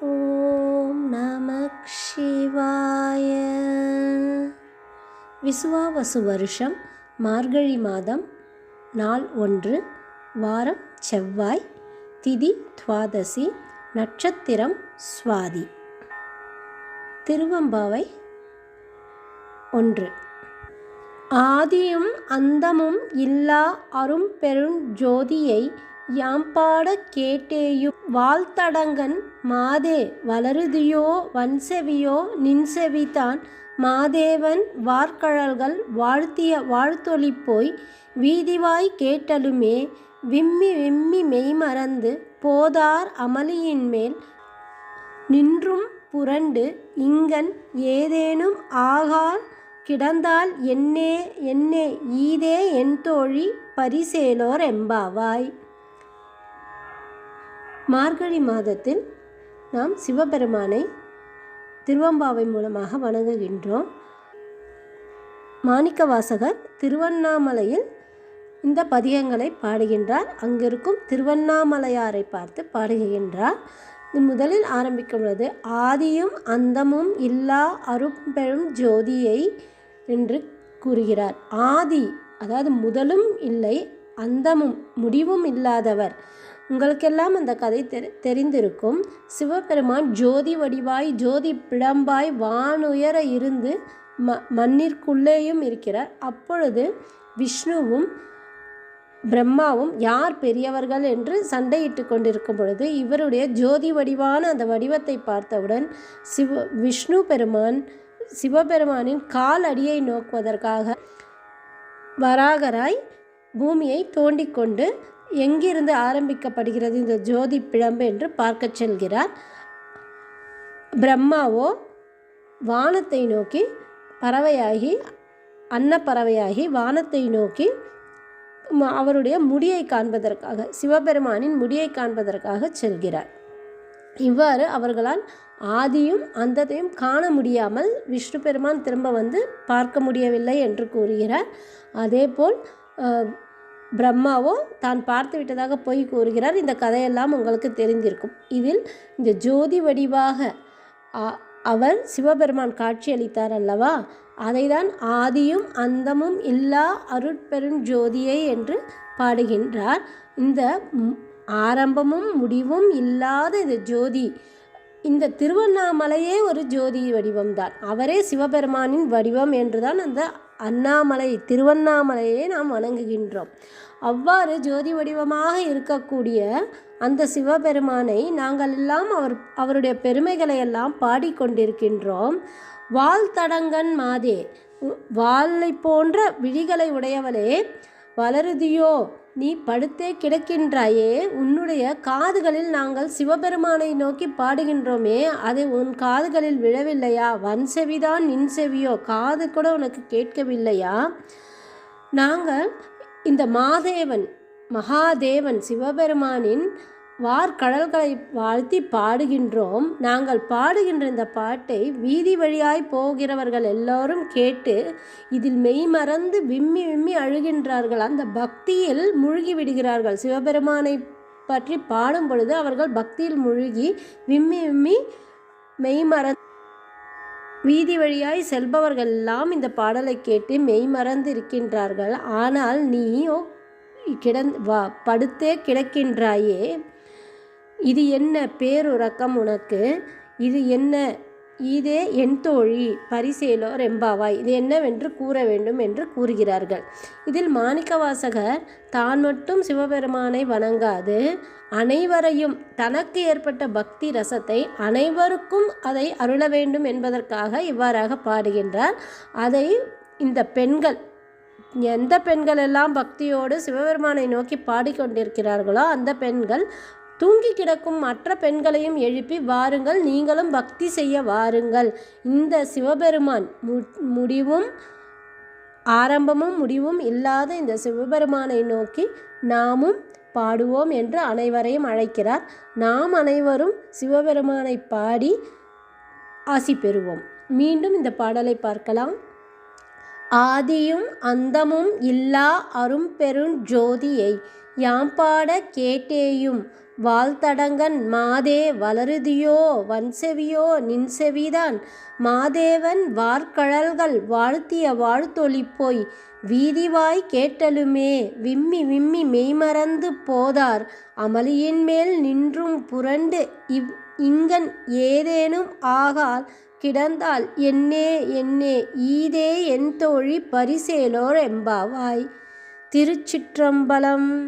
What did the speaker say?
ஓம் நமக் சிவாய. விசுவாவசு வருஷம் மார்கழி மாதம் நாள் ஒன்று வாரம் செவ்வாய் திதி துவாதசி நட்சத்திரம் சுவாதி. திருவம்பாவை ஒன்று. ஆதியும் அந்தமும் இல்லா அரும் பெருஞ்சோதியை யாம்பாட கேட்டேயும் வாழ்த்தடங்கன் மாதே வளருதியோ வன்செவியோ நின்செவிதான். மாதேவன் வார்கழல்கள் வாழ்த்திய வாழ்த்தொளி போய் வீதிவாய் கேட்டலுமே விம்மி விம்மி மெய்மறந்து போதார் அமளியின் மேல் நின்றும் புரண்டு இங்கன் ஏதேனும் ஆகால் கிடந்தால் என்னே என்னே ஈதே என் தோழி பரிசேலோர் எம்பாவாய். மார்கழி மாதத்தில் நாம் சிவபெருமானை திருவம்பாவை மூலமாக வணங்குகின்றோம். மாணிக்கவாசகர் திருவண்ணாமலையில் இந்த பதிகங்களை பாடுகின்றார். அங்கிருக்கும் திருவண்ணாமலையாரை பார்த்து பாடுகின்றார். முதலில் ஆரம்பிக்கும் பொழுது ஆதியும் அந்தமும் இல்லா அரும்பெரும் ஜோதியை என்று கூறுகிறார். ஆதி அதாவது முதலும் இல்லை அந்தமும் முடிவும் இல்லாதவர். உங்களுக்கெல்லாம் அந்த கதை தெரி தெரிந்திருக்கும். சிவபெருமான் ஜோதி வடிவாய் ஜோதி பிழம்பாய் வானுயர இருந்து ம மண்ணிற்குள்ளேயும் இருக்கிறார். அப்பொழுது விஷ்ணுவும் பிரம்மாவும் யார் பெரியவர்கள் என்று சண்டையிட்டு கொண்டிருக்கும் பொழுது இவருடைய ஜோதி வடிவான அந்த வடிவத்தை பார்த்தவுடன் சிவ விஷ்ணு பெருமான் சிவபெருமானின் கால் அடியை நோக்குவதற்காக வராகராய் பூமியை தோண்டிக்கொண்டு எங்கிருந்து ஆரம்பிக்கப்படுகிறது இந்த ஜோதி பிழம்பு என்று பார்க்க செல்கிறார். பிரம்மாவோ வானத்தை நோக்கி பறவையாகி அன்னப்பறவையாகி வானத்தை நோக்கி அவருடைய முடியை காண்பதற்காக சிவபெருமானின் முடியை காண்பதற்காக செல்கிறார். இவ்வாறு அவர்களால் ஆதியும் அந்தத்தையும் காண முடியாமல் விஷ்ணு பெருமான் திரும்ப வந்து பார்க்க முடியவில்லை என்று கூறுகிறார். அதேபோல் பிரம்மாவோ தான் பார்த்து விட்டதாக போய் கூறுகிறார். இந்த கதையெல்லாம் உங்களுக்கு தெரிந்திருக்கும். இதில் இந்த ஜோதி வடிவாக அவர் சிவபெருமான் காட்சியளித்தார் அல்லவா? அதைதான் ஆதியும் அந்தமும் இல்லா அருட்பெருஞ்சோதியை என்று பாடுகின்றார். இந்த ஆரம்பமும் முடிவும் இல்லாத இந்த ஜோதி இந்த திருவண்ணாமலையே ஒரு ஜோதி வடிவம்தான். அவரே சிவபெருமானின் வடிவம் என்றுதான் அந்த அண்ணாமலை திருவண்ணாமலையை நாம் வணங்குகின்றோம். அவ்வாறு ஜோதி வடிவமாக இருக்கக்கூடிய அந்த சிவபெருமானை நாங்கள் எல்லாம் அவர் அவருடைய பெருமைகளை எல்லாம் பாடிக்கொண்டிருக்கின்றோம் வாழ்த்தடங்கன் மாதே வாளை போன்ற விழிகளை உடையவளே வளருதியோ நீ படுத்தே கிடக்கின்றாயே உன்னுடைய காதுகளில் நாங்கள் சிவபெருமானை நோக்கி பாடுகின்றோமே அது உன் காதுகளில் விழவில்லையா? வன் செவிதான் நின் செவியோ? காது கூட உனக்கு கேட்கவில்லையா? நாங்கள் இந்த மாதேவன் மகாதேவன் சிவபெருமானின் வார்கடல்களை வாழ்த்தி பாடுகின்றோம். நாங்கள் பாடுகின்ற இந்த பாட்டை வீதி வழியாய் போகிறவர்கள் எல்லோரும் கேட்டு இதில் மெய்மறந்து விம்மி விம்மி அழுகின்றார்கள். அந்த பக்தியில் மூழ்கி விடுகிறார்கள். சிவபெருமானை பற்றி பாடும் பொழுது அவர்கள் பக்தியில் மூழ்கி விம்மி விம்மி மெய் வீதி வழியாய் செல்பவர்கள் எல்லாம் இந்த பாடலை கேட்டு மெய்மறந்து இருக்கின்றார்கள் ஆனால் நீயோ கிடந் வா படுத்தே கிடக்கின்றாயே. இது என்ன பேருறக்கம் உனக்கு? இது என்ன? இதே என் தோழி பரிசேலோ ரெம்பாவாய். இது என்னவென்று கூற வேண்டும் என்று கூறுகிறார்கள். இதில் மாணிக்கவாசகர் தான் மட்டும் சிவபெருமானை வணங்காது. அனைவரையும் தனக்கு ஏற்பட்ட பக்தி ரசத்தை அனைவருக்கும் அதை அருள வேண்டும் என்பதற்காக இவ்வாறாக பாடுகின்றார். அதை இந்த பெண்கள் எந்த பெண்கள் எல்லாம் பக்தியோடு சிவபெருமானை நோக்கி பாடிக்கொண்டிருக்கிறார்களோ அந்த பெண்கள் தூங்கி கிடக்கும் மற்ற பெண்களையும் எழுப்பி வாருங்கள். நீங்களும் பக்தி செய்ய வாருங்கள். இந்த சிவபெருமான் முடிவும் ஆரம்பமும் முடிவும் இல்லாத இந்த சிவபெருமானை நோக்கி நாமும் பாடுவோம் என்று அனைவரையும் அழைக்கிறார். நாம் அனைவரும் சிவபெருமானை பாடி ஆசி பெறுவோம். மீண்டும் இந்த பாடலை பார்க்கலாம். ஆதியும் அந்தமும் இல்லா அரும்பெருஞ் ஜோதியை யாம்பாட கேட்டேயும் வாழ்த்தடங்கன் மாதே வளருதியோ வன்செவியோ நின்செவிதான். மாதேவன் வார்கழல்கள் வாழ்த்திய வாழ்த்தொலி போய் வீதிவாய் கேட்டலுமே விம்மி விம்மி மெய்மறந்து போதார். அமளியின்மேல் நின்றும் புரண்டு இவ் இங்கன் ஏதேனும் ஆகால் கிடந்தால் என்னே என்னே ஈதே என் தோழி பரிசேலோர் எம்பாவாய் திருச்சிற்றம்பலம்